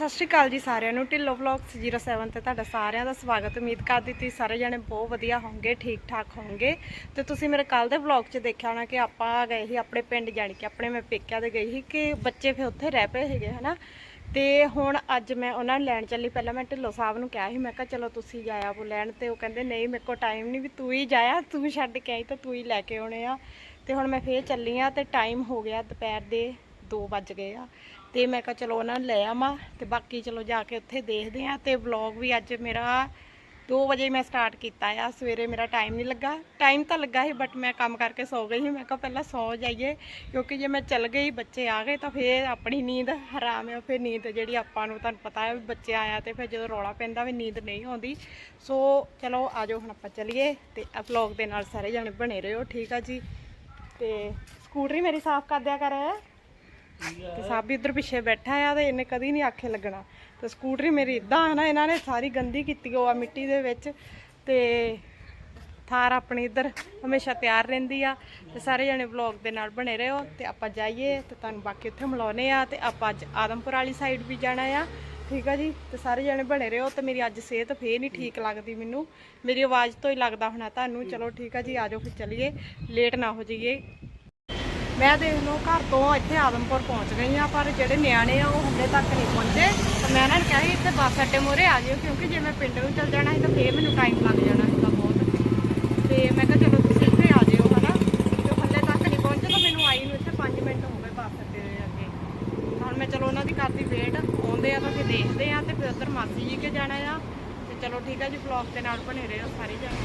ਸਤਿ ਸ਼੍ਰੀ ਅਕਾਲ ਜੀ ਸਾਰਿਆਂ ਨੂੰ। ਢਿੱਲੋ ਵਲੌਗਸ 07 ਤੇ ਤੁਹਾਡਾ ਸਾਰਿਆਂ ਦਾ ਸਵਾਗਤ। ਉਮੀਦ ਕਰਦੀ ਤੁਸੀਂ ਸਾਰੇ ਜਣੇ ਬਹੁਤ ਵਧੀਆ ਹੋਵੋਗੇ ਠੀਕ ਠਾਕ ਹੋਵੋਗੇ। ਤੇ ਤੁਸੀਂ ਮੇਰੇ ਕੱਲ ਦੇ ਵਲੌਗ 'ਚ ਦੇਖਿਆ ਹੋਣਾ ਕਿ ਆਪਾਂ ਗਏ ਸੀ ਆਪਣੇ ਪਿੰਡ ਜਾਣੀ ਕਿ ਆਪਣੇ ਮੈਂ ਪੇਕਿਆਂ ਦੇ ਗਈ ਸੀ ਕਿ ਬੱਚੇ ਫਿਰ ਉੱਥੇ ਰਹਿ ਪਏ ਹੈਗੇ ਹਨਾ। ਤੇ ਹੁਣ ਅੱਜ ਮੈਂ ਉਹਨਾਂ ਨੂੰ ਲੈਣ ਚੱਲੀ। ਪਹਿਲਾਂ ਮੈਂ ਢਿੱਲੋ ਸਾਹਿਬ ਨੂੰ ਕਿਹਾ ਸੀ, ਮੈਂ ਕਿਹਾ ਚਲੋ ਤੁਸੀਂ ਜਾਇਆ ਉਹ ਲੈਣ ਤੇ, ਉਹ ਕਹਿੰਦੇ ਨਹੀਂ ਮੇਰੇ ਕੋਲ ਟਾਈਮ ਨਹੀਂ ਵੀ ਤੂੰ ਹੀ ਜਾਇਆ, ਤੂੰ ਛੱਡ ਕੇ ਆਈ ਤਾਂ ਤੂੰ ਹੀ ਲੈ ਕੇ ਆਉਣੇ ਆ। ਤੇ ਹੁਣ ਮੈਂ ਫੇਰ ਚੱਲੀ ਆ ਤੇ ਟਾਈਮ ਹੋ ਗਿਆ ਦੁਪਹਿਰ ਦੇ 2 ਵੱਜ ਗਏ ਆ। ਤੇ ਮੈਂ ਕਿਹਾ ਚਲੋ ਉਹਨਾਂ ਨੂੰ ਲੈ ਆਵਾਂ ਤੇ ਬਾਕੀ ਚਲੋ ਜਾ ਕੇ ਉੱਥੇ ਦੇਖਦੇ ਆ ਤੇ ਵਲੌਗ ਵੀ ਅੱਜ ਮੇਰਾ 2 ਵਜੇ ਮੈਂ ਸਟਾਰਟ ਕੀਤਾ ਆ। ਸਵੇਰੇ ਮੇਰਾ ਟਾਈਮ ਨਹੀਂ ਲੱਗਾ। ਟਾਈਮ ਤਾਂ ਲੱਗਾ ਸੀ ਬਟ ਮੈਂ ਕੰਮ ਕਰਕੇ ਸੌ ਗਈ ਸੀ। ਮੈਂ ਕਿਹਾ ਪਹਿਲਾਂ ਸੌ ਜਾਈਏ, ਕਿਉਂਕਿ ਜੇ ਮੈਂ ਚੱਲ ਗਈ, ਬੱਚੇ ਆ ਗਏ ਤਾਂ ਫੇਰ ਆਪਣੀ ਨੀਂਦ ਹਰਾਮ ਹੈ ਫਿਰ ਨੀਂਦ ਜਿਹੜੀ ਆਪਾਂ ਨੂੰ ਤੁਹਾਨੂੰ ਪਤਾ ਹੈ, ਵੀ ਬੱਚੇ ਆਇਆ ਤੇ ਫਿਰ ਜਦੋਂ ਰੌਲਾ ਪੈਂਦਾ ਵੀ ਨੀਂਦ ਨਹੀਂ ਆਉਂਦੀ। ਸੋ ਚਲੋ ਆਜੋ ਹੁਣ ਆਪਾਂ ਚੱਲੀਏ ਤੇ ਵਲੌਗ ਦੇ ਨਾਲ ਸਾਰੇ ਜਣੇ ਬਣੇ ਰਹੋ, ਠੀਕ ਆ ਜੀ? ਤੇ ਸਕੂਟਰੀ ਮੇਰੀ ਸਾਫ਼ ਕਰ ਦਿਆ ਕਰ। ਤੇ ਸਾਬੀ ਇੱਧਰ ਪਿੱਛੇ ਬੈਠਾ ਆ ਤੇ ਇਹਨੇ ਕਦੀ ਨਹੀਂ ਆਖੇ ਲੱਗਣਾ। ਤੇ ਸਕੂਟਰੀ ਮੇਰੀ ਇਦਾਂ ਹੈ ਨਾ, ਇਹਨਾਂ ਨੇ ਸਾਰੀ ਗੰਦੀ ਕੀਤੀ ਉਹ ਆ ਮਿੱਟੀ ਦੇ ਵਿੱਚ। ਤੇ ਥਾਰ ਆਪਣੀ ਇੱਧਰ ਹਮੇਸ਼ਾ ਤਿਆਰ ਰਹਿੰਦੀ ਆ। ਤੇ ਸਾਰੇ ਜਣੇ ਵਲੌਗ ਦੇ ਨਾਲ ਬਣੇ ਰਹੋ ਤੇ ਆਪਾਂ ਜਾਈਏ ਤੇ ਤੁਹਾਨੂੰ ਬਾਕੀ ਉੱਥੇ ਮਿਲਾਉਨੇ ਆ ਤੇ ਆਪਾਂ ਅੱਜ ਆਦਮਪੁਰ ਵਾਲੀ ਸਾਈਡ ਵੀ ਜਾਣਾ ਆ। ਠੀਕ ਆ ਜੀ? ਤੇ ਸਾਰੇ ਜਣੇ ਬਣੇ ਰਹੋ ਤੇ ਮੇਰੀ ਅੱਜ ਸਿਹਤ ਫੇਰ ਨਹੀਂ ਠੀਕ ਲੱਗਦੀ ਮੈਨੂੰ। ਮੇਰੀ ਆਵਾਜ਼ ਤੋਂ ਹੀ ਲੱਗਦਾ ਹੋਣਾ ਤੁਹਾਨੂੰ। ਚਲੋ ਠੀਕ ਆ ਜੀ ਆਜੋ ਫਿਰ ਚਲੀਏ। ਲੇਟ ਨਾ ਹੋ ਜਾਈਏ। ਮੈਂ ਦੇਖ ਲਓ, ਘਰ ਤੋਂ ਇੱਥੇ ਆਦਮਪੁਰ ਪਹੁੰਚ ਗਈ ਆ ਪਰ ਜਿਹੜੇ ਨਿਆਣੇ ਆ, ਉਹ ਹੱਲੇ ਤੱਕ ਨਹੀਂ ਪਹੁੰਚੇ। ਤੇ ਮੈਂ ਇਹਨਾਂ ਨੂੰ ਕਿਹਾ ਸੀ, ਇੱਥੇ ਬੱਸ ਅੱਡੇ ਮੋਰੇ ਆ ਜਿਓ, ਕਿਉਂਕਿ ਜੇ ਮੈਂ ਪਿੰਡ ਨੂੰ ਚੱਲ ਜਾਣਾ ਸੀ, ਤਾਂ ਫੇਰ ਮੈਨੂੰ ਟਾਈਮ ਲੱਗ ਜਾਣਾ ਸੀਗਾ ਬਹੁਤ। ਤੇ ਮੈਂ ਕਿਹਾ ਚਲੋ ਤੁਸੀਂ ਇੱਥੇ ਆ ਜਿਓ, ਹਨਾ। ਤੇ ਉਹ ਹੱਲੇ ਤੱਕ ਨਹੀਂ ਪਹੁੰਚੇ, ਤਾਂ ਮੈਨੂੰ ਆਈ ਨੂੰ ਇੱਥੇ 5 ਮਿੰਟ ਹੋ ਗਏ ਬੱਸ ਅੱਡੇ ਦੇ ਅੱਗੇ। ਹੁਣ ਮੈਂ ਚਲੋ ਉਹਨਾਂ ਦੀ ਕਰਦੀ ਵੇਟ ਆਉਂਦੇ ਆ ਤਾਂ ਫਿਰ ਦੇਖਦੇ ਆ, ਤੇ ਫਿਰ ਉੱਧਰ ਮਾਸੀ ਜੀ ਕੇ ਜਾਣਾ ਆ। ਤੇ ਚਲੋ ਠੀਕ ਆ ਜੀ ਵਲੌਗ ਦੇ ਨਾਲ ਬਣੇ ਰਹੋ ਸਾਰੇ ਜਣੇ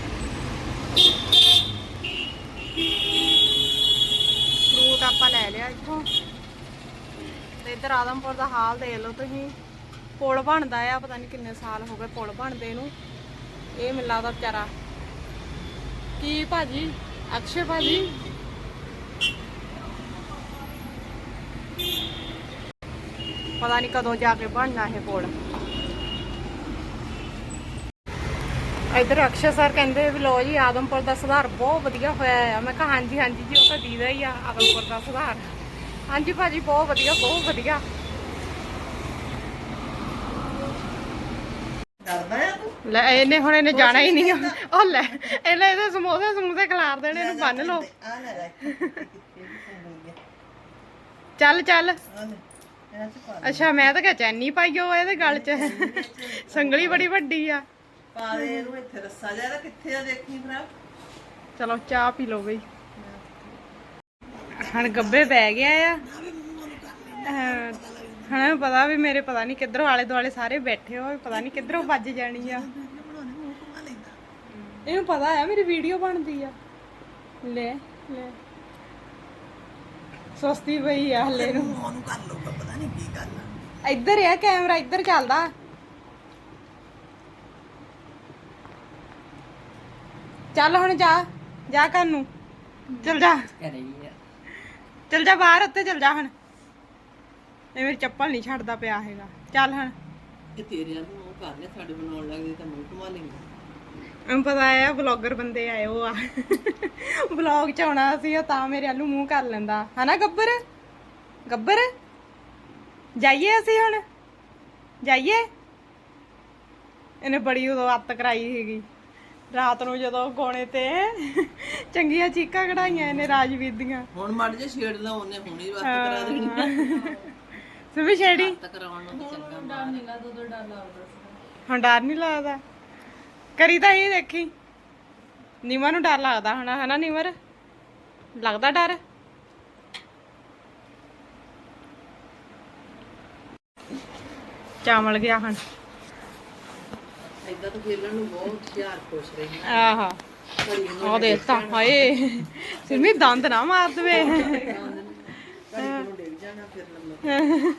ਫਰੂਟ ਆਪਾਂ ਲੈ ਲਿਆ ਇੱਥੋਂ। ਤੇ ਇੱਧਰ ਆਦਮਪੁਰ ਦਾ ਹਾਲ ਦੇਖ ਲਓ ਤੁਸੀਂ। ਪੁਲ ਬਣਦਾ ਆ, ਪਤਾ ਨਹੀਂ ਕਿੰਨੇ ਸਾਲ ਹੋ ਗਏ ਪੁਲ ਬਣਦੇ ਨੂੰ। ਇਹ ਮੈਨੂੰ ਲੱਗਦਾ ਵਿਚਾਰਾ। ਕੀ ਭਾਜੀ? ਅਕਸ਼ੇ ਭਾਜੀ? ਪਤਾ ਨਹੀਂ ਕਦੋਂ ਜਾ ਕੇ ਬਣਨਾ ਇਹ ਪੁਲ। ਇੱਧਰ ਅਕਸ਼ੇ ਸਰ ਕਹਿੰਦੇ ਵੀ ਲੋ ਜੀ ਆਦਮਪੁਰ ਦਾ ਸੁਧਾਰ ਬਹੁਤ ਵਧੀਆ ਹੋਇਆ ਆ। ਮੈਂ ਕਿਹਾ ਹਾਂਜੀ ਹਾਂਜੀ ਜੀ ਉਹ ਤਾਂ ਦੀਦਾ ਹੀ ਆ ਆਦਮਪੁਰ ਦਾ ਸੁਧਾਰ। ਹਾਂਜੀ ਭਾਜੀ ਬਹੁਤ ਵਧੀਆ ਬਹੁਤ ਵਧੀਆ। ਲੈ ਇਹਨੇ ਹੁਣ ਇਹਨੇ ਜਾਣਾ ਹੀ ਨਹੀਂ ਆ। ਉਹ ਲੈ ਇਹਨੇ ਇਹਦੇ ਸਮੋਸੇ ਸਮੂਸੇ ਖਿਲਾਰ ਦੇਣੇ ਇਹਨੂੰ ਬੰਨ ਲਓ। ਚੱਲ ਚੱਲ। ਅੱਛਾ ਮੈਂ ਤਾਂ ਕਿਹਾ ਚੈਨੀ ਪਾਈਓ ਇਹਦੇ ਗਲ 'ਚ। ਸੰਗਲੀ ਬੜੀ ਵੱਡੀ ਆ। ਪਾ ਦੇ ਇਹਨੂੰ ਇੱਥੇ ਰੱਸਾ ਜਾ ਇਹਦਾ ਕਿੱਥੇ ਆ ਦੇਖੀ ਭਰਾ? ਚਲੋ ਚਾਹ ਪੀ ਲਓ ਬਈ। ਹੁਣ ਗੱਬੇ ਬਹਿ ਗਿਆ ਆ। ਹੁਣ ਪਤਾ ਵੀ ਮੇਰੇ ਪਤਾ ਨਹੀਂ ਕਿੱਧਰੋਂ ਆਲੇ ਦੁਆਲੇ ਸਾਰੇ ਬੈਠੇ ਹੋ ਪਤਾ ਨਹੀਂ ਕਿੱਧਰੋਂ ਵੱਜ ਜਾਣੀ ਆ। ਇਹਨੂੰ ਪਤਾ ਆ ਮੇਰੀ ਵੀਡੀਓ ਬਣਦੀ ਆ। ਲੈ ਲੈ। ਸਸਤੀ ਪਈ ਆ ਹਲੇ ਨੂੰ ਉਹਨੂੰ ਕਰ ਲਊਗਾ ਪਤਾ ਨਹੀਂ ਕੀ ਗੱਲ ਆ। ਇੱਧਰ ਆ ਕੈਮਰਾ ਇੱਧਰ ਚੱਲਦਾ। ਚੱਲ ਹੁਣ ਜਾ ਜਾ ਘਰ ਨੂੰ। ਚੱਲ ਜਾ। ਚੱਲ ਜਾ ਬਾਹਰ ਉੱਤੇ ਚੱਲ ਜਾ ਹੁਣ। ਇਹ ਮੇਰੀ ਚੱਪਲ ਨਹੀਂ ਛੱਡਦਾ ਪਿਆ ਹੈਗਾ। ਚੱਲ ਹੁਣ। ਇਹ ਤੇਰੇ ਨੂੰ ਉਹ ਕਰ ਲੈ ਸਾਡੇ ਬਣਾਉਣ ਲੱਗਦੇ ਤਾਂ ਮੂੰਹ ਘੁਮਾ ਲੈਂਦਾ ਮੈਨੂੰ ਪਤਾ ਆ ਵਲੌਗਰ ਬੰਦੇ ਆਏ ਉਹ ਆ। ਵਲੌਗ ਚ ਆਉਣਾ ਸੀ ਉਹ ਤਾਂ ਮੇਰੇ ਨੂੰ ਮੂੰਹ ਕਰ ਲੈਂਦਾ। ਹਨਾ ਗੱਬਰ? ਗੱਬਰ? ਜਾਈਏ ਅਸੀਂ ਹੁਣ? ਜਾਈਏ? ਇਹਨੇ ਬੜੀ ਉਦੋਂ ਅੱਤ ਕਰਾਈ ਹੈਗੀ ਰਾਤ ਨੂੰ ਜਦੋਂ ਗੋਣੇ ਤੇ ਚੰਗੀਆਂ ਚੀਕਾਂ ਕਢਾਈਆਂ ਇਹਨੇ ਰਾਜਵੀਰ ਦੀਆਂ। ਹੁਣ ਮੜ ਜੇ ਛੇੜ ਲਾ ਉਹਨੇ ਹੁਣੀ ਵਕਤ ਕਰਾ ਦੇਣੀ ਸੁਭੀ ਛੇੜੀ? ਤਾਂ ਕਰਾਉਣ ਨੂੰ ਚੰਗਾ ਮਾਰ ਹੁਣ ਡਰ ਨਹੀਂ ਲੱਗਦਾ। ਕਰੀ ਤਾਂ ਇਹ ਦੇਖੀ। ਨੀਮਾ ਨੂੰ ਡਰ ਲੱਗਦਾ ਹਨਾ ਹਨਾ ਨੀਮਰ ਲੱਗਦਾ ਡਰ? ਚਾਵਲ ਗਿਆ ਹੁਣ। ਏਦਾਂ ਤਾਂ ਖੇਲਣ ਨੂੰ ਬਹੁਤ ਹੁਸ਼ਿਆਰ ਖੁਸ਼ ਰਹੀ ਆਹਾ ਘੜੀ ਨੂੰ ਉਹ ਦੇਖਤਾ ਹਾਏ ਸਿਰਮੀ ਦੰਦ ਨਾ ਮਾਰ ਦਵੇ। ਘੜੀ ਨੂੰ ਡਿੱਗ ਜਾਣਾ ਫਿਰ ਲੰਮਾ।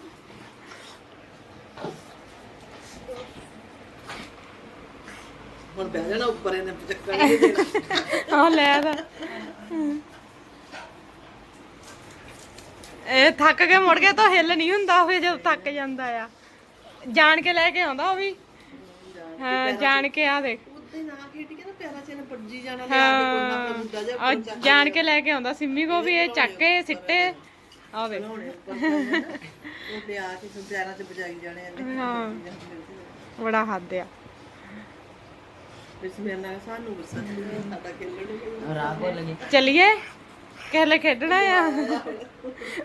ਹੁਣ ਬਹਿ ਜਾਣਾ ਉੱਪਰ ਇਹਨੇ ਚੱਕਰ ਨਹੀਂ ਦੇਣਾ। ਆ ਲੈ ਦਾ ਇਹ ਥੱਕ ਕੇ ਮੁੜ ਕੇ ਤਾਂ ਹਿੱਲ ਨਹੀਂ ਹੁੰਦਾ ਉਹ ਜਦੋਂ ਥੱਕ ਜਾਂਦਾ ਆ। ਜਾਣ ਕੇ ਲੈ ਕੇ ਆਉਂਦਾ ਉਹ ਵੀ। ਹਾਂ ਜਾਣ ਕੇ ਆ ਦੇਖ। ਉੱਤੇ ਨਾ ਖੇਡੀ ਕੇ ਨਾ ਪੈਰਾਂ 'ਚ ਇਹਨੇ ਪੱਜੀ ਜਾਣਾ ਤੇ ਆਪਦੇ ਕੋਲ ਨਾ ਮੁੰਡਾ ਜਿਹਾ ਆ ਜਾਣ ਕੇ ਲੈ ਕੇ ਆਉਂਦਾ ਸਿੰਮੀ ਕੋ ਵੀ ਇਹ ਚੱਕ ਕੇ ਸਿੱਟੇ। ਆ ਵੇ ਕੇ ਬਜਾਈ ਜਾਣੇ ਹਾਂ। ਬੜਾ ਹੱਦ ਆ। ਇਸ ਮੇਰੇ ਨਾਲ ਸਾਨੂੰ ਗੁੱਸਾ ਸਾਡਾ ਚਲਿਏ? ਕਹਿਲੇ ਖੇਡਣਾ ਆ?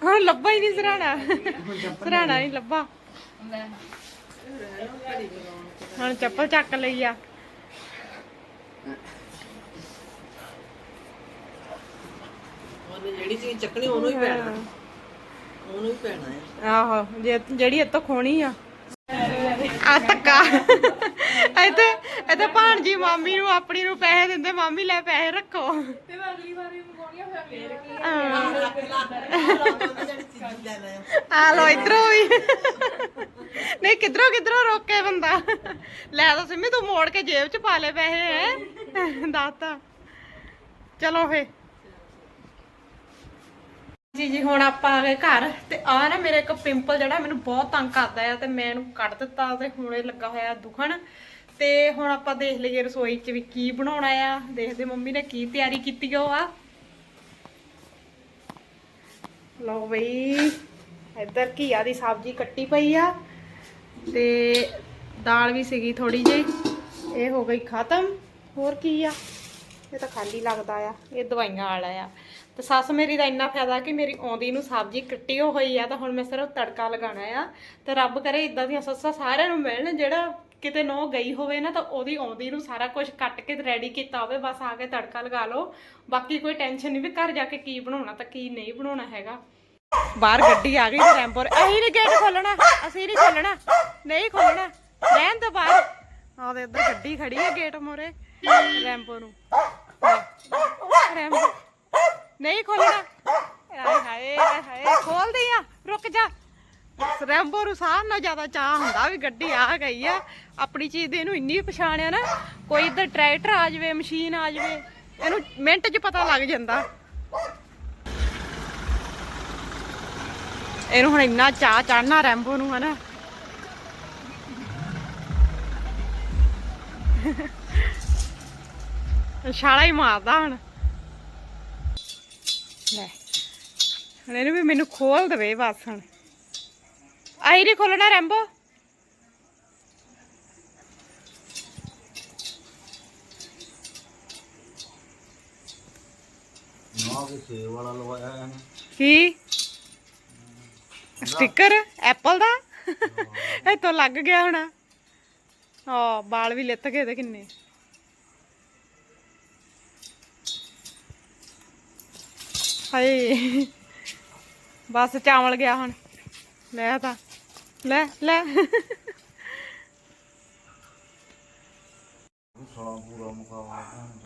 ਹੁਣ ਲੱਭਾ ਹੀ ਨਹੀਂ ਸਰਾਣਾ। ਸਰਾਣਾ ਨਹੀਂ ਲੱਭਾ। ਹੁਣ ਚੱਪਲ ਚੱਕ ਲਈ ਆ। ਉਹਨੇ ਜਿਹੜੀ ਚੀਜ਼ ਚੱਕਣੀ ਉਹਨੂੰ ਹੀ ਪੈਣਾ। ਉਹਨੂੰ ਹੀ ਪੈਣਾ ਹੈ। ਆਹੋ ਜੇ ਜਿਹੜੀ ਇੱਥੋਂ ਖੋਣੀ ਆ। ਆ ਧੱਕਾ। ਇੱਥੇ ਇੱਥੇ ਭਾਣਜੀ ਮਾਮੀ ਨੂੰ ਆਪਣੀ ਨੂੰ ਪੈਸੇ ਦਿੰਦੇ ਮਾਮੀ ਲੈ ਪੈਸੇ ਰੱਖੋ। ਤੇ ਅਗਲੀ ਵਾਰੀ ਮੰਗਾਉਣੀਆਂ ਫਿਰ ਆ? ਲੋ। ਇਧਰੋਂ ਵੀ। ਨਹੀਂ, ਕਿਧਰੋਂ ਕਿਧਰੋਂ ਰੋਕੇ ਬੰਦਾ? ਲੈ ਤਾਂ ਸਿੰਮੀ, ਤੂੰ ਮੋੜ ਕੇ ਜੇਬ ਚ ਪਾ ਲੈ ਪੈਸੇ, ਹੈ? ਦੱਸਤਾ ਚਲੋ ਫੇ ਜੀ ਜੀ, ਹੁਣ ਆਪਾਂ ਆ ਗਏ ਘਰ ਤੇ ਆ ਨਾ ਮੇਰੇ ਇੱਕ ਪਿੰਪਲ ਜਿਹੜਾ ਮੈਨੂੰ ਬਹੁਤ ਤੰਗ ਕਰਦਾ ਆ ਤੇ ਮੈਂ ਇਹਨੂੰ ਕੱਢ ਦਿੱਤਾ ਤੇ ਹੁਣ ਇਹ ਲੱਗਾ ਹੋਇਆ ਦੁਖਣ। ਤੇ ਹੁਣ ਆਪਾਂ ਦੇਖ ਲਈਏ ਰਸੋਈ 'ਚ ਵੀ ਕੀ ਬਣਾਉਣਾ ਆ। ਦੇਖਦੇ ਮੰਮੀ ਨੇ ਕੀ ਤਿਆਰੀ ਕੀਤੀ ਉਹ ਆ। ਲਓ ਬਈ, ਇੱਧਰ ਘੀਆ ਦੀ ਸਬਜ਼ੀ ਕੱਟੀ ਪਈ ਆ। ਤੇ ਦਾਲ ਵੀ ਸੀਗੀ ਥੋੜੀ ਜਿਹੀ, ਇਹ ਹੋ ਗਈ ਖਤਮ। ਹੋਰ ਕੀ ਆ? ਇਹ ਤਾਂ ਖਾਲੀ ਲੱਗਦਾ ਆ, ਇਹ ਦਵਾਈਆਂ ਵਾਲਾ ਆ। ਤੇ ਸੱਸ ਮੇਰੀ ਦਾ ਇੰਨਾ ਫਾਇਦਾ ਕਿ ਮੇਰੀ ਆਉਂਦੀ ਨੂੰ ਸਬਜ਼ੀ ਕੱਟੀ ਹੋਈ ਆ, ਤਾਂ ਹੁਣ ਮੈਂ ਸਿਰਫ ਤੜਕਾ ਲਗਾਉਣਾ ਆ। ਤੇ ਰੱਬ ਕਰੇ ਇਦਾਂ ਦੀਆਂ ਸੱਸਾਂ ਸਾਰਿਆਂ ਨੂੰ ਮਿਲਣ, ਜਿਹੜਾ ਕਿਤੇ ਨੋ ਗਈ ਹੋਵੇ ਨਾ, ਤਾਂ ਉਹਦੀ ਆਉਂਦੀ ਨੂੰ ਸਾਰਾ ਕੁਝ ਕੱਟ ਕੇ ਰੈਡੀ ਕੀਤਾ ਹੋਵੇ, ਬਸ ਆ ਕੇ ਤੜਕਾ ਲਗਾ ਲਓ। ਬਾਕੀ ਕੋਈ ਟੈਨਸ਼ਨ ਨਹੀਂ ਵੀ ਘਰ ਜਾ ਕੇ ਕੀ ਬਣਾਉਣਾ, ਤਾਂ ਕੀ ਨਹੀਂ ਬਣਾਉਣਾ ਹੈਗਾ। ਬਾਹਰ ਗੱਡੀ ਆ ਗਈ ਤੇ ਰੈਂਪੋ ਅਸੀਂ ਨਹੀਂ ਗੇਟ ਖੋਲਣਾ, ਅਸੀਂ ਨਹੀਂ ਖੋਲਣਾ ਨਹੀਂ ਖੋਲਣਾ, ਰਹਿਣ ਦੇ ਬਾਹਰ। ਆਹ ਦੇ ਇੱਧਰ ਗੱਡੀ ਖੜੀ ਹੈ ਗੇਟ ਮੋਰੇ, ਰੈਂਪੋ ਨੂੰ। ਰੈਂਪੋ, ਨਹੀਂ ਖੋਲਣਾ। ਹਾਏ ਹਾਏ ਖੋਲ ਦੇ ਆ, ਰੁਕ ਜਾ। ਰੈਂਬੋ ਨੂੰ ਸਾਹ ਨਾਲ ਜ਼ਿਆਦਾ ਚਾਹ ਹੁੰਦਾ ਵੀ ਗੱਡੀ ਆ ਗਈ ਆ। ਆਪਣੀ ਚੀਜ਼ ਦੇ ਇਹਨੂੰ ਇੰਨੀ ਪਛਾਣਿਆ ਨਾ, ਕੋਈ ਇੱਧਰ ਟਰੈਕਟਰ ਆ ਜਾਵੇ, ਮਸ਼ੀਨ ਆ ਜਾਵੇ, ਇਹਨੂੰ ਮਿੰਟ 'ਚ ਪਤਾ ਲੱਗ ਜਾਂਦਾ। ਇਹਨੂੰ ਹੁਣ ਇੰਨਾ ਚਾਹ ਚੜਨਾ ਰੈਂਬੋ ਨੂੰ ਹਨਾ ਛਾਲਾ ਹੀ ਮਾਰਦਾ ਹੁਣ ਲੈ ਹੁਣ ਇਹਨੂੰ ਵੀ ਮੈਨੂੰ ਖੋਲ ਦੇਵੇ ਬਸ ਹੁਣ ਆਈ ਨਹੀਂ ਖੋਲਣਾ ਰੈਂਬੋ ਨਾ ਕੇ ਸੇਵ ਵਾਲਾ ਲਵਾਇਆ ਹੈ ਕੀ ਸਟicker? ਐਪਲ ਦਾ? ਇਹ ਤੋਂ ਲੱਗ ਗਿਆ ਹੋਣਾ। ਹਾਂ ਵਾਲ ਵੀ ਲਿੱਤ ਗਏ ਤੇ ਕਿੰਨੇ। ਹਾਏ ਬਸ ਚਾਵਲ ਗਿਆ ਹੁਣ। ਲੈ ਤਾਂ। ਲੈ ਲੈ। ਸਾਲਾ ਪੂਰਾ ਮੁਕਾਬਲਾ।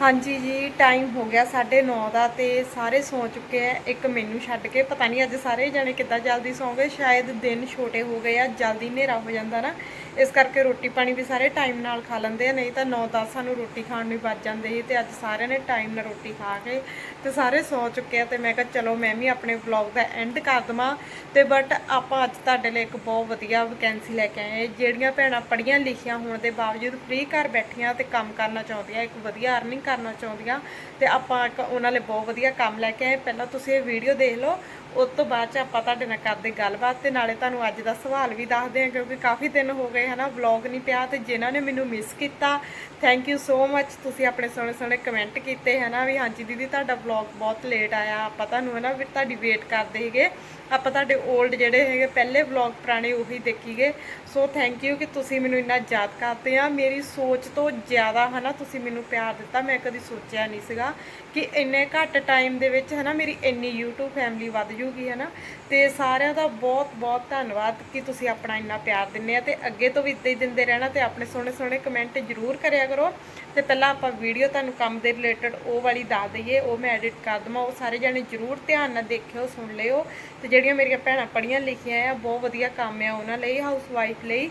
ਹਾਂਜੀ ਜੀ ਟਾਈਮ ਹੋ ਗਿਆ 9:30 ਦਾ ਤੇ ਸਾਰੇ ਸੌ ਚੁੱਕੇ ਆ। ਇੱਕ ਮੈਨੂੰ ਛੱਡ ਕੇ, ਪਤਾ ਨਹੀਂ ਅੱਜ ਸਾਰੇ ਜਣੇ ਕਿੱਦਾਂ ਜਲਦੀ ਸੌਂ ਗਏ, ਸ਼ਾਇਦ ਦਿਨ ਛੋਟੇ ਹੋ ਗਏ ਆ, ਜਲਦੀ ਹਨੇਰਾ ਹੋ ਜਾਂਦਾ ਨਾ। ਇਸ ਕਰਕੇ ਰੋਟੀ ਪਾਣੀ ਵੀ ਸਾਰੇ ਟਾਈਮ ਨਾਲ ਖਾ ਲੈਂਦੇ ਆ, ਨਹੀਂ ਤਾਂ 9-10 ਸਾਨੂੰ ਰੋਟੀ ਖਾਣ ਨੂੰ ਹੀ ਵੱਜ ਜਾਂਦੇ ਸੀ ਤੇ ਅੱਜ ਸਾਰਿਆਂ ਨੇ ਟਾਈਮ ਨਾਲ ਰੋਟੀ ਖਾ ਕੇ ਤੇ ਸਾਰੇ ਸੌ ਚੁੱਕੇ ਆ ਤੇ ਮੈਂ ਕਿਹਾ ਚਲੋ ਮੈਂ ਵੀ ਆਪਣੇ ਵਲੌਗ ਦਾ ਐਂਡ ਕਰ ਦਵਾਂ ਤੇ ਬਟ ਆਪਾਂ ਅੱਜ ਤੁਹਾਡੇ ਲਈ ਇੱਕ ਬਹੁਤ ਵਧੀਆ ਵੈਕੈਂਸੀ ਲੈ ਕੇ ਆਏ ਜਿਹੜੀਆਂ ਭੈਣਾਂ ਪੜ੍ਹੀਆਂ ਲਿਖੀਆਂ ਹੋਣ ਦੇ ਬਾਵਜੂਦ ਫ੍ਰੀ ਘਰ ਬੈਠੀਆਂ ਤੇ ਕੰਮ ਕਰਨਾ ਚਾਹੁੰਦੀਆਂ, ਇੱਕ ਵਧੀਆ ਅਰਨਿੰਗ ਕਰਨਾ ਚਾਹੁੰਦੀਆਂ ਤੇ ਆਪਾਂ ਇੱਕ ਉਹਨਾਂ ਲਈ ਬਹੁਤ ਵਧੀਆ ਕੰਮ ਲੈ ਕੇ ਆਏ। ਪਹਿਲਾਂ ਤੁਸੀਂ ਇਹ ਵੀਡੀਓ ਦੇਖ ਲਓ ਉਸ ਤੋਂ ਬਾਅਦ ਚ ਆਪਾਂ ਤੁਹਾਡੇ ਨਾਲ ਕਰਦੇ ਗੱਲਬਾਤ ਤੇ ਨਾਲੇ ਤੁਹਾਨੂੰ ਅੱਜ ਦਾ ਸਵਾਲ ਵੀ ਦੱਸਦੇ ਹਾਂ ਕਿਉਂਕਿ ਕਾਫੀ ਦਿਨ ਹੋ ਗਏ, ਹਨਾ ਵਲੌਗ ਨਹੀਂ ਪਿਆ ਤੇ ਜਿਨ੍ਹਾਂ ਨੇ ਮੈਨੂੰ ਮਿਸ ਕੀਤਾ ਥੈਂਕ ਯੂ ਸੋ ਮੱਚ ਤੁਸੀਂ ਆਪਣੇ ਸੋਹਣੇ ਸੋਹਣੇ ਕਮੈਂਟ ਕੀਤੇ, ਹਨਾ, ਵੀ ਹਾਂਜੀ ਦੀਦੀ, ਤੁਹਾਡਾ ਵਲੌਗ ਬਹੁਤ ਲੇਟ ਆਇਆ, ਆਪਾਂ ਤੁਹਾਨੂੰ, ਹਨਾ, ਵੀ ਤੁਹਾਡੀ ਵੇਟ ਕਰਦੇ ਸੀਗੇ। ਆਪਾਂ ਤੁਹਾਡੇ 올ਡ ਜਿਹੜੇ ਹੈਗੇ, ਪਹਿਲੇ ਵਲੌਗ ਪੁਰਾਣੇ ਉਹੀ ਦੇਖੀਗੇ ਸੋ ਥੈਂਕ ਯੂ ਕਿ ਤੁਸੀਂ ਮੈਨੂੰ ਇੰਨਾ ਯਾਦ ਕਰਦੇ ਆ। ਮੇਰੀ ਸੋਚ ਤੋਂ ਜ਼ਿਆਦਾ ਹਨਾ ਤੁਸੀਂ ਮੈਨੂੰ ਪਿਆਰ ਦਿੱਤਾ। ਮੈਂ ਕਦੀ ਸੋਚਿਆ ਨਹੀਂ ਸੀਗਾ ਕਿ ਇੰਨੇ ਘੱਟ ਟਾਈਮ ਦੇ ਵਿੱਚ ਹਨਾ ਮੇਰੀ ਇੰਨੀ YouTube ਫੈਮਿਲੀ ਵੱਧ ਜੂਗੀ ਹਨਾ ਤੇ ਸਾਰਿਆਂ ਦਾ ਬਹੁਤ ਬਹੁਤ ਧੰਨਵਾਦ ਕਿ ਤੁਸੀਂ ਆਪਣਾ ਇੰਨਾ ਪਿਆਰ ਦਿੰਦੇ ਆ। ਤੇ ਅੱਗੇ ਤੋਂ ਵੀ ਇਦਾਂ ਹੀ ਦਿੰਦੇ ਰਹਿਣਾ ਤੇ ਆਪਣੇ ਸੋਹਣੇ ਸੋਹਣੇ ਕਮੈਂਟ ਜ਼ਰੂਰ ਕਰਿਆ ਕਰੋ। ਤੇ ਪਹਿਲਾਂ ਆਪਾਂ ਵੀਡੀਓ ਤੁਹਾਨੂੰ ਕੰਮ ਦੇ ਰਿਲੇਟਡ ਉਹ ਵਾਲੀ ਦੱਸ ਦਈਏ, ਉਹ ਮੈਂ ਐਡਿਟ ਕਰ ਦਵਾਂ। ਉਹ ਸਾਰੇ ਜਾਣੇ ਜ਼ਰੂਰ ਧਿਆਨ ਨਾਲ ਦੇਖਿਓ, ਸੁਣ ਲਿਓ। ਤੇ ਜਿਹੜੀਆਂ ਮੇਰੀਆਂ ਭੈਣਾਂ ਪੜ੍ਹੀਆਂ ਲਿਖੀਆਂ ਆ, ਬਹੁਤ ਵਧੀਆ ਕੰਮ ਆ ਉਹਨਾਂ ਲਈ। ਹਾਊਸ ਵਾਈਫ ਲਈ।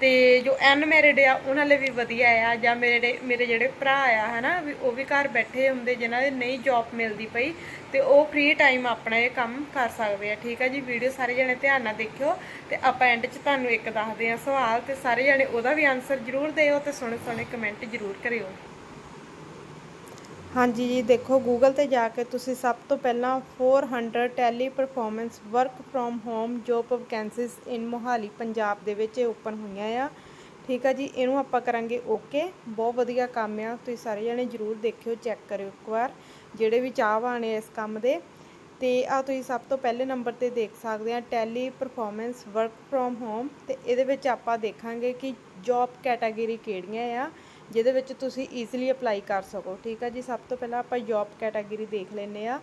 ਤੇ ਜੋ ਅਨਮੈਰਿਡ ਆ, ਉਹਨਾਂ ਲਈ ਵੀ ਵਧੀਆ ਆ। ਜਾਂ ਮੇਰੇ ਮੇਰੇ ਜਿਹੜੇ ਭਰਾ ਆ, ਹਨਾ, ਵੀ ਉਹ ਵੀ ਘਰ ਬੈਠੇ ਹੁੰਦੇ, ਜਿਨ੍ਹਾਂ ਦੇ ਨਹੀਂ ਜੌਬ ਮਿਲਦੀ ਪਈ, ਤੇ ਉਹ ਫ੍ਰੀ ਟਾਈਮ ਆਪਣਾ ਇਹ ਕੰਮ ਕਰ ਸਕਦੇ ਆ। ਠੀਕ ਆ ਜੀ? ਵੀਡੀਓ ਸਾਰੇ ਜਣੇ ਧਿਆਨ ਨਾਲ ਦੇਖਿਓ। ਤੇ ਆਪਾਂ ਐਂਡ 'ਚ ਤੁਹਾਨੂੰ ਇੱਕ ਦੱਸਦੇ ਆ ਸਵਾਲ, ਤੇ ਸਾਰੇ ਜਣੇ ਉਹਦਾ ਵੀ ਆਨਸਰ ਜ਼ਰੂਰ ਦਿਓ ਤੇ ਸੋਹਣੇ ਸੋਹਣੇ ਕਮੈਂਟ ਜ਼ਰੂਰ ਕਰਿਓ। ਹਾਂਜੀ ਜੀ, ਦੇਖੋ ਗੂਗਲ ਤੇ ਜਾ ਕੇ ਤੁਸੀਂ ਸਭ ਤੋਂ ਪਹਿਲਾਂ 400 Teleperformance work from home job vacancies in Mohali, Punjab ਦੇ ਵਿੱਚ ਇਹ ਓਪਨ ਹੋਈਆਂ ਆ। ਠੀਕ ਆ ਜੀ, ਇਹਨੂੰ ਆਪਾਂ ਕਰਾਂਗੇ ਓਕੇ ਬਹੁਤ ਵਧੀਆ ਕੰਮ ਆ, ਤੁਸੀਂ ਸਾਰੇ ਜਣੇ ਜਰੂਰ ਦੇਖਿਓ ਚੈੱਕ ਕਰਿਓ ਇੱਕ ਵਾਰ, ਜਿਹੜੇ ਵੀ ਚਾਹਵਾਨ ਨੇ ਇਸ ਕੰਮ ਦੇ। ਤੇ ਆ ਤੁਸੀਂ ਸਭ ਤੋਂ ਪਹਿਲੇ ਨੰਬਰ ਤੇ ਦੇਖ ਸਕਦੇ ਆ tele performance work from home ਤੇ ਇਹਦੇ ਵਿੱਚ ਆਪਾਂ ਦੇਖਾਂਗੇ ਕਿ ਜੌਬ ਕੈਟਾਗਰੀ ਕਿਹੜੀਆਂ ਆ। ਜਿਹਦੇ ਵਿੱਚ ਤੁਸੀਂ ਈਜ਼ੀਲੀ ਅਪਲਾਈ ਕਰ ਸਕੋ, ਠੀਕ ਆ ਜੀ? ਸਭ ਤੋਂ ਪਹਿਲਾਂ ਆਪਾਂ ਜੌਬ ਕੈਟਾਗਰੀ ਦੇਖ ਲੈਂਦੇ ਆ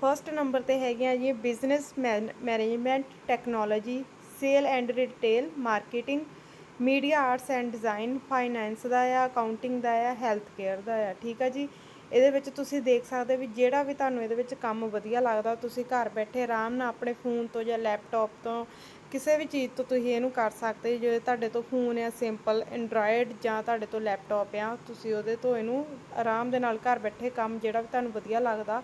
ਫਰਸਟ ਨੰਬਰ ਤੇ ਹੈਗੀਆਂ ਜੀ business management technology sale and retail marketing media arts and design finance ਦਾ ਆ ਅਕਾਊਂਟਿੰਗ ਦਾ ਆ ਹੈਲਥ ਕੇਅਰ ਦਾ ਆ, ਠੀਕ ਆ ਜੀ? ਇਹਦੇ ਵਿੱਚ ਤੁਸੀਂ ਦੇਖ ਸਕਦੇ ਵੀ ਜਿਹੜਾ ਵੀ ਤੁਹਾਨੂੰ ਇਹਦੇ ਵਿੱਚ ਕੰਮ ਵਧੀਆ ਲੱਗਦਾ, ਤੁਸੀਂ ਘਰ ਬੈਠੇ ਆਰਾਮ ਨਾਲ ਆਪਣੇ ਫੋਨ ਤੋਂ ਜਾਂ ਲੈਪਟਾਪ ਤੋਂ ਕਿਸੇ ਵੀ ਚੀਜ਼ ਤੋਂ ਤੁਸੀਂ ਇਹਨੂੰ ਕਰ ਸਕਦੇ ਜੇ ਤੁਹਾਡੇ ਤੋਂ ਫੋਨ ਆ ਸਿੰਪਲ ਐਂਡਰੋਇਡ ਜਾਂ ਤੁਹਾਡੇ ਤੋਂ ਲੈਪਟਾਪ ਆ, ਤੁਸੀਂ ਉਹਦੇ ਤੋਂ ਇਹਨੂੰ ਆਰਾਮ ਦੇ ਨਾਲ ਘਰ ਬੈਠੇ ਕੰਮ ਜਿਹੜਾ ਵੀ ਤੁਹਾਨੂੰ ਵਧੀਆ ਲੱਗਦਾ,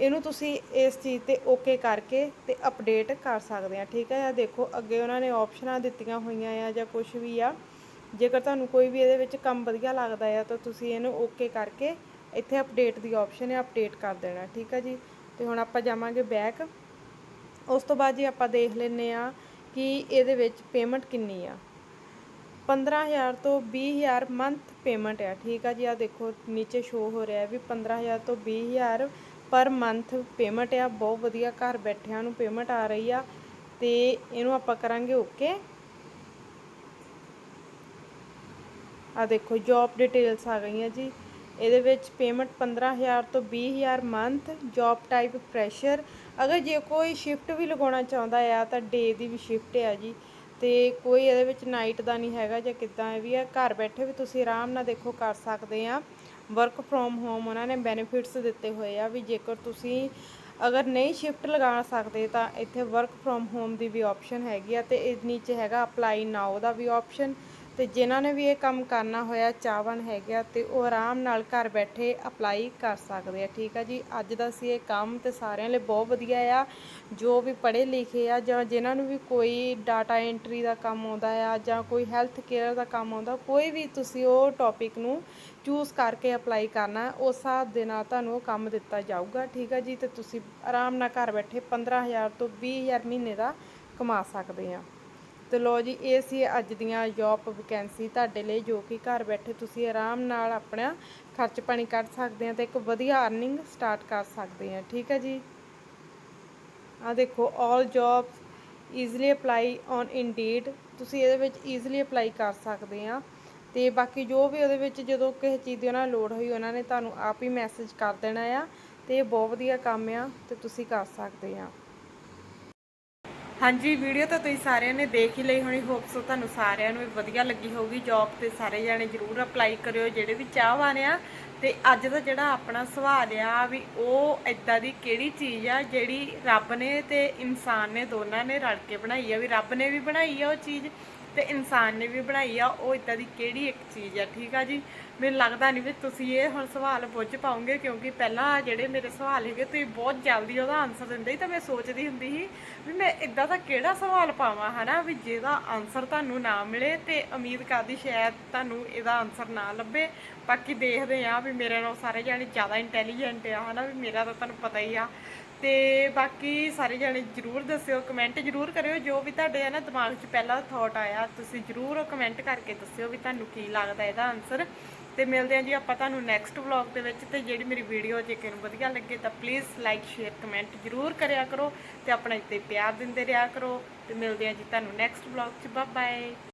ਇਹਨੂੰ ਤੁਸੀਂ ਇਸ ਚੀਜ਼ ਤੇ ਓਕੇ ਕਰਕੇ ਤੇ ਅਪਡੇਟ ਕਰ ਸਕਦੇ ਆ, ਠੀਕ ਹੈ ਆ ਦੇਖੋ, ਅੱਗੇ ਉਹਨਾਂ ਨੇ ਆਪਸ਼ਨਾਂ ਦਿੱਤੀਆਂ ਹੋਈਆਂ ਆ ਜਾਂ ਕੁਝ ਵੀ ਆ, ਜੇਕਰ ਤੁਹਾਨੂੰ ਕੋਈ ਵੀ ਇਹਦੇ ਵਿੱਚ ਕੰਮ ਵਧੀਆ ਲੱਗਦਾ ਆ, ਤਾਂ ਤੁਸੀਂ ਇਹਨੂੰ ਓਕੇ ਕਰਕੇ ਇੱਥੇ ਅਪਡੇਟ ਦੀ ਆਪਸ਼ਨ ਹੈ ਅਪਡੇਟ ਕਰ ਦੇਣਾ, ਠੀਕ ਹੈ ਜੀ? ਤੇ ਹੁਣ ਆਪਾਂ ਜਾਵਾਂਗੇ ਬੈਕ ਉਸ ਤੋਂ ਬਾਅਦ ਜੀ ਆਪਾਂ ਦੇਖ ਲੈਨੇ ਆ ਕਿ ਇਹਦੇ ਵਿੱਚ ਪੇਮੈਂਟ ਕਿੰਨੀ ਆ? 15000 ਤੋਂ 20000 ਮੰਥ ਪੇਮੈਂਟ ਆ, ਠੀਕ ਆ ਜੀ? ਆ ਦੇਖੋ, ਨੀਚੇ ਸ਼ੋ ਹੋ ਰਿਹਾ ਵੀ 15000 ਤੋਂ 20000 ਪਰ ਮੰਥ ਪੇਮੈਂਟ ਆ। ਬਹੁਤ ਵਧੀਆ ਘਰ ਬੈਠਿਆਂ ਨੂੰ ਪੇਮੈਂਟ ਆ ਰਹੀ ਆ ਤੇ ਇਹਨੂੰ ਆਪਾਂ ਕਰਾਂਗੇ ਓਕੇ ਆ ਦੇਖੋ ਜੌਬ ਡਿਟੇਲਸ ਆ ਗਈਆਂ ਜੀ। ਇਹਦੇ ਵਿੱਚ ਪੇਮੈਂਟ 15000 ਤੋਂ 20000 ਮੰਥ ਜੌਬ ਟਾਈਪ ਪ੍ਰੈਸ਼ਰ ਅਗਰ ਜੇ ਕੋਈ ਸ਼ਿਫਟ ਵੀ ਲਗਾਉਣਾ ਚਾਹੁੰਦਾ ਆ, ਤਾਂ ਡੇ ਦੀ ਵੀ ਸ਼ਿਫਟ ਆ ਜੀ। ਤੇ ਕੋਈ ਇਹਦੇ ਵਿੱਚ ਨਾਈਟ ਦਾ ਨਹੀਂ ਹੈਗਾ ਜਾਂ ਕਿੱਦਾਂ ਇਹ ਵੀ ਆ, ਘਰ ਬੈਠੇ ਵੀ ਤੁਸੀਂ ਆਰਾਮ ਨਾਲ ਦੇਖੋ ਕਰ ਸਕਦੇ ਆ। ਵਰਕ ਫਰੋਮ ਹੋਮ ਉਹਨਾਂ ਨੇ ਬੈਨੀਫਿਟਸ ਦਿੱਤੇ ਹੋਏ ਆ ਵੀ ਜੇਕਰ ਤੁਸੀਂ ਅਗਰ ਨਹੀਂ ਸ਼ਿਫਟ ਲਗਾ ਸਕਦੇ ਤਾਂ ਇੱਥੇ ਵਰਕ ਫਰੋਮ ਹੋਮ ਦੀ ਵੀ ਆਪਸ਼ਨ ਹੈਗੀ ਆ ਤੇ ਇਹ ਨੀਚੇ ਹੈਗਾ ਅਪਲਾਈ ਨਾਓ ਦਾ ਵੀ ਆਪਸ਼ਨ ਤੇ ਜਿਨ੍ਹਾਂ ਨੇ ਵੀ ਇਹ ਕੰਮ ਕਰਨਾ ਹੋਇਆ ਚਾਹਵਨ ਹੈਗਾ ਤੇ ਉਹ ਆਰਾਮ ਨਾਲ ਘਰ ਬੈਠੇ ਅਪਲਾਈ ਕਰ ਸਕਦੇ ਆ। ਠੀਕ ਆ ਜੀ, ਅੱਜ ਦਾ ਸੀ ਇਹ ਕੰਮ ਤੇ ਸਾਰਿਆਂ ਲਈ ਬਹੁਤ ਵਧੀਆ ਆ। ਜੋ ਵੀ ਪੜ੍ਹੇ ਲਿਖੇ ਆ ਜਾਂ ਜਿਨ੍ਹਾਂ ਨੂੰ ਵੀ ਕੋਈ ਡਾਟਾ ਐਂਟਰੀ ਦਾ ਕੰਮ ਆਉਂਦਾ ਆ ਜਾਂ ਕੋਈ ਹੈਲਥ ਕੇਅਰ ਦਾ ਕੰਮ ਆਉਂਦਾ, ਕੋਈ ਵੀ ਤੁਸੀਂ ਉਹ ਟੌਪਿਕ ਨੂੰ ਚੂਜ਼ ਕਰਕੇ ਅਪਲਾਈ ਕਰਨਾ, ਉਸ ਹਿਸਾਬ ਦੇ ਨਾਲ ਤੁਹਾਨੂੰ ਉਹ ਕੰਮ ਦਿੱਤਾ ਜਾਊਗਾ। ਠੀਕ ਆ ਜੀ, ਤੇ ਤੁਸੀਂ ਆਰਾਮ ਨਾਲ ਘਰ ਬੈਠੇ 15000 ਤੋਂ 20000 ਮਹੀਨੇ ਦਾ ਕਮਾ ਸਕਦੇ ਆ। ਤੇ ਲੋ ਜੀ, ਇਹ ਸੀ ਅੱਜ ਦੀਆਂ ਜੌਬ ਵੈਕੈਂਸੀ ਤੁਹਾਡੇ ਲਈ, ਜੋ ਕਿ ਘਰ ਬੈਠੇ ਤੁਸੀਂ ਆਰਾਮ ਨਾਲ ਆਪਣਾ ਖਰਚ ਪਾਣੀ ਕੱਢ ਸਕਦੇ ਆ ਤੇ ਇੱਕ ਵਧੀਆ ਅਰਨਿੰਗ ਸਟਾਰਟ ਕਰ ਸਕਦੇ ਆ ਠੀਕ ਹੈ ਜੀ? ਆ ਦੇਖੋ 올 jobs easily apply on Indeed ਤੁਸੀਂ ਇਹਦੇ ਵਿੱਚ ਈਜ਼ੀਲੀ ਅਪਲਾਈ ਕਰ ਸਕਦੇ ਆ ਤੇ ਬਾਕੀ ਜੋ ਵੀ ਉਹਦੇ ਵਿੱਚ ਜਦੋਂ ਕਿਸੇ ਚੀਜ਼ ਦੀ ਉਹਨਾਂ ਨੂੰ ਲੋੜ ਹੋਈ, ਉਹਨਾਂ ਨੇ ਤੁਹਾਨੂੰ ਆਪ ਹੀ ਮੈਸੇਜ ਕਰ ਦੇਣਾ ਆ ਤੇ ਇਹ ਬਹੁਤ ਵਧੀਆ ਕੰਮ ਆ ਤੇ ਤੁਸੀਂ ਕਰ ਸਕਦੇ ਆ ਹਾਂਜੀ, ਵੀਡੀਓ ਤਾਂ ਤੁਸੀਂ ਸਾਰਿਆਂ ਨੇ ਦੇਖ ਹੀ ਲਈ ਹੋਣੀ। ਹੋਪ ਸੋ ਤੁਹਾਨੂੰ ਸਾਰਿਆਂ ਨੂੰ ਇਹ ਵਧੀਆ ਲੱਗੀ ਹੋਊਗੀ। ਜੌਬ ਤੇ ਸਾਰੇ ਜਾਣੇ ਜਰੂਰ ਅਪਲਾਈ ਕਰਿਓ, ਜਿਹੜੇ ਵੀ ਚਾਹਵਾਨ ਆ। ਤੇ ਅੱਜ ਦਾ ਜਿਹੜਾ ਆਪਣਾ ਸਵਾਲ ਆ ਵੀ ਉਹ ਇਦਾਂ ਦੀ ਕਿਹੜੀ ਚੀਜ਼ ਆ ਜਿਹੜੀ ਰੱਬ ਨੇ ਤੇ ਇਨਸਾਨ ਨੇ ਦੋਨਾਂ ਨੇ ਰਲ ਕੇ ਬਣਾਈ ਆ। ਵੀ ਰੱਬ ਨੇ ਵੀ ਬਣਾਈ ਆ ਉਹ ਚੀਜ਼ ਤੇ ਇਨਸਾਨ ਨੇ ਵੀ ਬਣਾਈ ਆ, ਉਹ ਇਦਾਂ ਦੀ ਕਿਹੜੀ ਇੱਕ ਚੀਜ਼ ਆ, ਠੀਕ ਆ ਜੀ? ਮੈਨੂੰ ਲੱਗਦਾ ਨਹੀਂ ਵੀ ਤੁਸੀਂ ਇਹ ਹੁਣ ਸਵਾਲ ਪੁੱਛ ਪਾਉਂਗੇ, ਕਿਉਂਕਿ ਪਹਿਲਾਂ ਜਿਹੜੇ ਮੇਰੇ ਸਵਾਲ ਹੈਗੇ, ਤੁਸੀਂ ਬਹੁਤ ਜਲਦੀ ਉਹਦਾ ਆਨਸਰ ਦਿੰਦੇ ਸੀ ਤਾਂ ਮੈਂ ਸੋਚਦੀ ਹੁੰਦੀ ਸੀ ਵੀ ਮੈਂ ਇਦਾਂ ਦਾ ਕਿਹੜਾ ਸਵਾਲ ਪਾਵਾਂ, ਹਨਾ? ਵੀ ਜਿਹਦਾ ਆਨਸਰ ਤੁਹਾਨੂੰ ਨਾ ਮਿਲੇ ਤੇ ਉਮੀਦ ਕਰਦੀ ਸ਼ਾਇਦ ਤੁਹਾਨੂੰ ਇਹਦਾ ਆਨਸਰ ਨਾ ਲੱਭੇ। ਬਾਕੀ ਦੇਖਦੇ ਆ ਵੀ ਮੇਰੇ ਨਾਲ ਸਾਰੇ ਜਾਣੇ ਜ਼ਿਆਦਾ ਇੰਟੈਲੀਜੈਂਟ ਆ, ਹਨਾ? ਵੀ ਮੇਰਾ ਤਾਂ ਤੁਹਾਨੂੰ ਪਤਾ ਹੀ ਆ ਤੇ ਬਾਕੀ ਸਾਰੇ ਜਾਣੇ ਜਰੂਰ ਦੱਸਿਓ ਕਮੈਂਟ ਜਰੂਰ ਕਰਿਓ, ਜੋ ਵੀ ਤੁਹਾਡੇ ਆ ਨਾ ਦਿਮਾਗ 'ਚ ਪਹਿਲਾ ਥਾਟ ਆਇਆ, ਤੁਸੀਂ ਜਰੂਰ ਉਹ ਕਮੈਂਟ ਕਰਕੇ ਦੱਸਿਓ ਵੀ ਤੁਹਾਨੂੰ ਕੀ ਲੱਗਦਾ ਇਹਦਾ ਆਨਸਰ ਤੇ ਮਿਲਦੇ ਹਾਂ ਜੀ ਆਪਾਂ ਤੁਹਾਨੂੰ ਨੈਕਸਟ ਵਲੌਗ ਦੇ ਵਿੱਚ, ਤੇ ਜਿਹੜੀ ਮੇਰੀ ਵੀਡੀਓ ਜੇ ਕਿਸੇ ਨੂੰ ਵਧੀਆ ਲੱਗੇ ਤਾਂ ਪਲੀਜ਼ ਲਾਈਕ ਸ਼ੇਅਰ ਕਮੈਂਟ ਜਰੂਰ ਕਰਿਆ ਕਰੋ ਤੇ ਆਪਣਾ ਇੱਥੇ ਪਿਆਰ ਦਿੰਦੇ ਰਿਹਾ ਕਰੋ। ਤੇ ਮਿਲਦੇ ਹਾਂ ਜੀ ਤੁਹਾਨੂੰ ਨੈਕਸਟ ਵਲੌਗ 'ਚ। Bye bye